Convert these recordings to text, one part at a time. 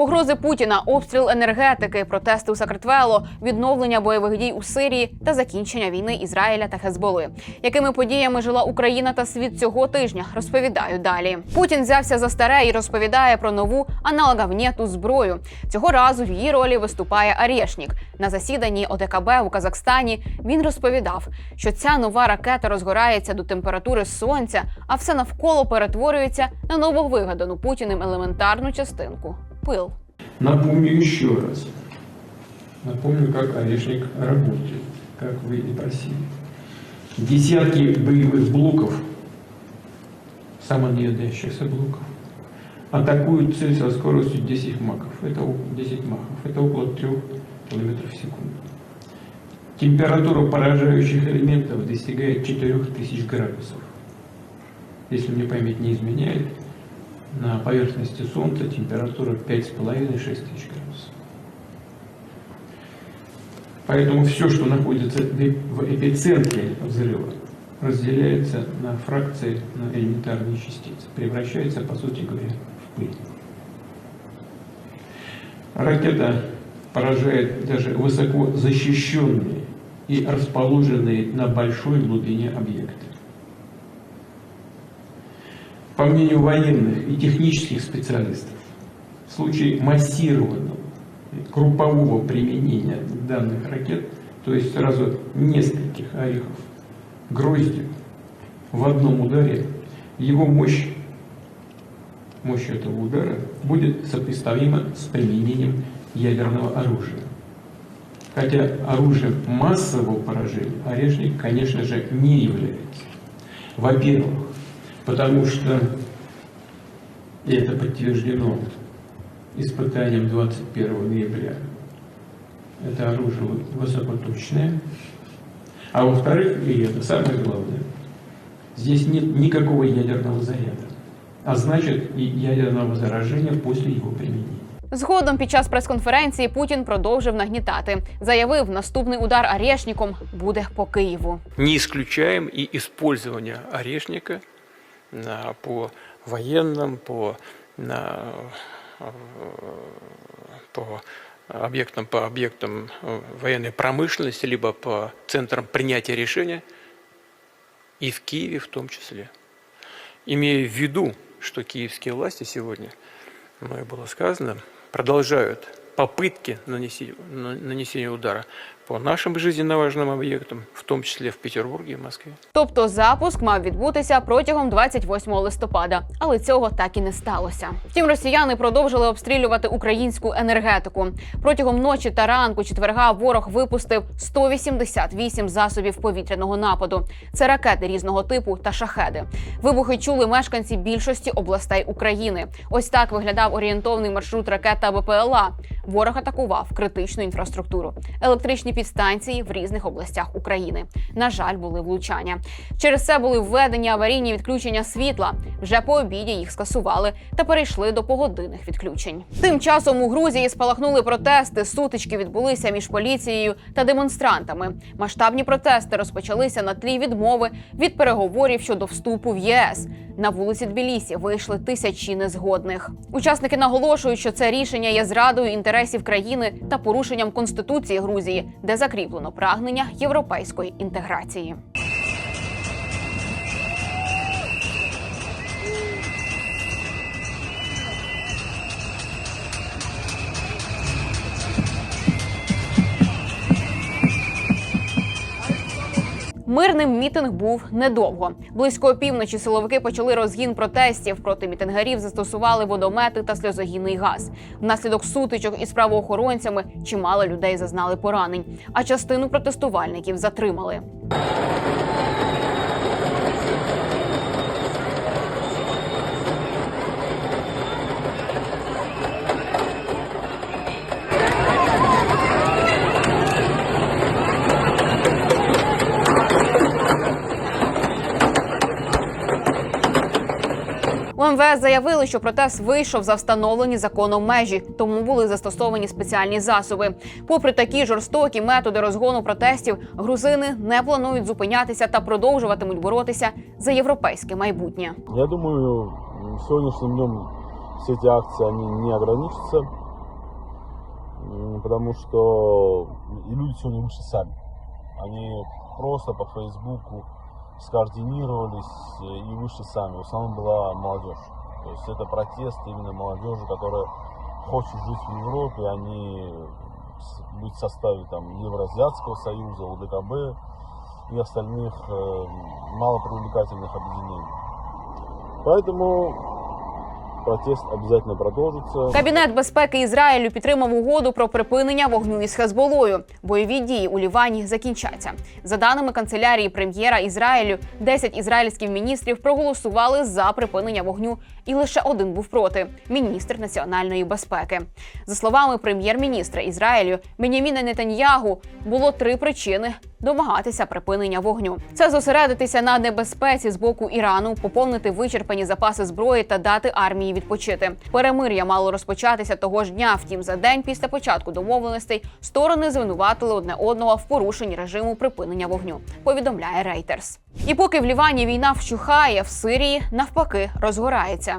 Погрози Путіна, обстріл енергетики, протести у Сакартвело, відновлення бойових дій у Сирії та закінчення війни Ізраїля та Хезболи. Якими подіями жила Україна та світ цього тижня? Розповідаю далі. Путін взявся за старе і розповідає про нову аналоговнєту зброю. Цього разу в її ролі виступає Арєшнік. На засіданні ОДКБ у Казахстані він розповідав, що ця нова ракета розгорається до температури сонця, а все навколо перетворюється на нововигадану Путіним елементарну частинку пил. Напомню еще раз. Напомню, как орешник работает, как вы и просили. Десятки боевых блоков, самонаводящихся блоков, атакуют цель со скоростью 10 маков. Это о- 10 махов. Это около 3 км в секунду. Температура поражающих элементов достигает 4000 градусов. Если мне память не изменяет, на поверхности Солнца температура 5,5-6 тысяч градусов. Поэтому все, что находится в эп- в эпицентре взрыва, разделяется на фракции, на элементарные частицы, превращается, по сути говоря, в пыль. Ракета поражает даже высоко защищенные и расположенные на большой глубине объекты. По мнению военных и технических специалистов, в случае массированного группового применения данных ракет, то есть сразу нескольких орехов гроздью в одном ударе, его мощь, мощь этого удара будет сопоставима с применением ядерного оружия. Хотя оружием массового поражения орешник, конечно же, не является. Во-первых, потому что и это подтверждено испытанием 21 ноября. Это оружие высокоточное. А во-вторых, и это самое главное, здесь нет никакого ядерного заряда. А значит и ядерного заражения после его применения. Згодом під час прес-конференції Путін продовжив нагнітати. Заявив, наступний удар Арєшніком буде по Києву. не исключаем и использование орешника на- по военным, по, на, э, по объектам, по объектам э, военной промышленности, либо по центрам принятия решения, и в Киеве в том числе. Имея в виду, что киевские власти сегодня, мной было сказано, продолжают попытки нанесения, на- нанесения удара по нашим жизненно важным объектам, в том числе в Петербурге и Москве. Тобто запуск мав відбутися протягом 28 листопада, але цього так і не сталося. Втім, росіяни продовжили обстрілювати українську енергетику. Протягом ночі та ранку четверга ворог випустив 188 засобів повітряного нападу. Це ракети різного типу та шахеди. Вибухи чули мешканці більшості областей України. Ось так виглядав орієнтовний маршрут ракет та БПЛА. Ворог атакував критичну інфраструктуру, електричні підстанції в різних областях України. На жаль, були влучання. Через це були введені аварійні відключення світла. Вже по обіді їх скасували та перейшли до погодинних відключень. Тим часом у Грузії спалахнули протести. Сутички відбулися між поліцією та демонстрантами. Масштабні протести розпочалися на тлі відмови від переговорів щодо вступу в ЄС. На вулиці Тбілісі вийшли тисячі незгодних. Учасники наголошують, що це рішення є зрадою інтересів країни та порушенням конституції Грузії, де закріплено прагнення європейської інтеграції. Мирним мітинг був недовго. Близько опівночі силовики почали розгін протестів. Проти мітингарів застосували водомети та сльозогінний газ. Внаслідок сутичок із правоохоронцями чимало людей зазнали поранень, а частину протестувальників затримали. У МВС заявили, що протест вийшов за встановлені законом межі, тому були застосовані спеціальні засоби. Попри такі жорстокі методи розгону протестів, грузини не планують зупинятися та продовжуватимуть боротися за європейське майбутнє. Я думаю, сегодняшним днем эти акции они не ограничатся. Ну, потому что и люди сегодня вышли сами. Они просто по Фейсбуку скоординировались э, и вышли сами. В основном была молодежь. То есть это протест именно молодежи, которая хочет жить в Европе, а не с- быть в составе там, Евроазиатского союза, УДКБ и остальных э, малопривлекательных объединений. Поэтому протест обязательно продолжится. Кабінет безпеки Ізраїлю підтримав угоду про припинення вогню із Хезболою. Бойові дії у Лівані закінчаться. За даними канцелярії прем'єра Ізраїлю, 10 ізраїльських міністрів проголосували за припинення вогню, і лише один був проти міністр національної безпеки. За словами прем'єр-міністра Ізраїлю Беняміна Нетаньягу, було три причини домагатися припинення вогню. Це зосередитися на небезпеці з боку Ірану, поповнити вичерпані запаси зброї та дати армії відпочити. Перемир'я мало розпочатися того ж дня. Втім, за день після початку домовленостей сторони звинуватили одне одного в порушенні режиму припинення вогню. Повідомляє Reuters. І поки в Лівані війна вщухає, в Сирії навпаки розгорається.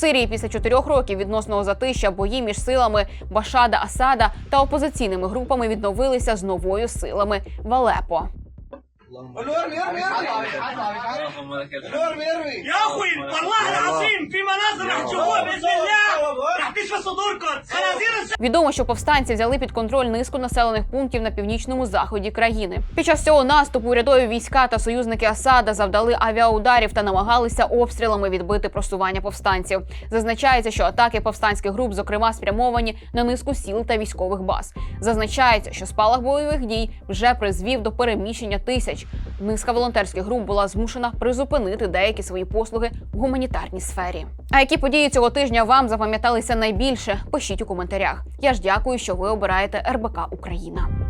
Сирії після чотирьох років відносного затища бої між силами Башада Асада та опозиційними групами відновилися з новою силами в Алепо. يا اخوي والله العظيم في مناظر رح تشوفوها باذن الله رح تشفى صدوركم خنازير الس- Відомо, що повстанці взяли під контроль низку населених пунктів на північному заході країни. Під час цього наступу урядові війська та союзники Асада завдали авіаударів та намагалися обстрілами відбити просування повстанців. Зазначається, що атаки повстанських груп, зокрема, спрямовані на низку сіл та військових баз. Зазначається, що спалах бойових дій вже призвів до переміщення тисяч. Низка волонтерських груп була змушена призупинити деякі свої послуги в гуманітарній сфері. А які події цього тижня вам запам'яталися найбільше? Пишіть у коментарях. Я ж дякую, що ви обираєте РБК Україна.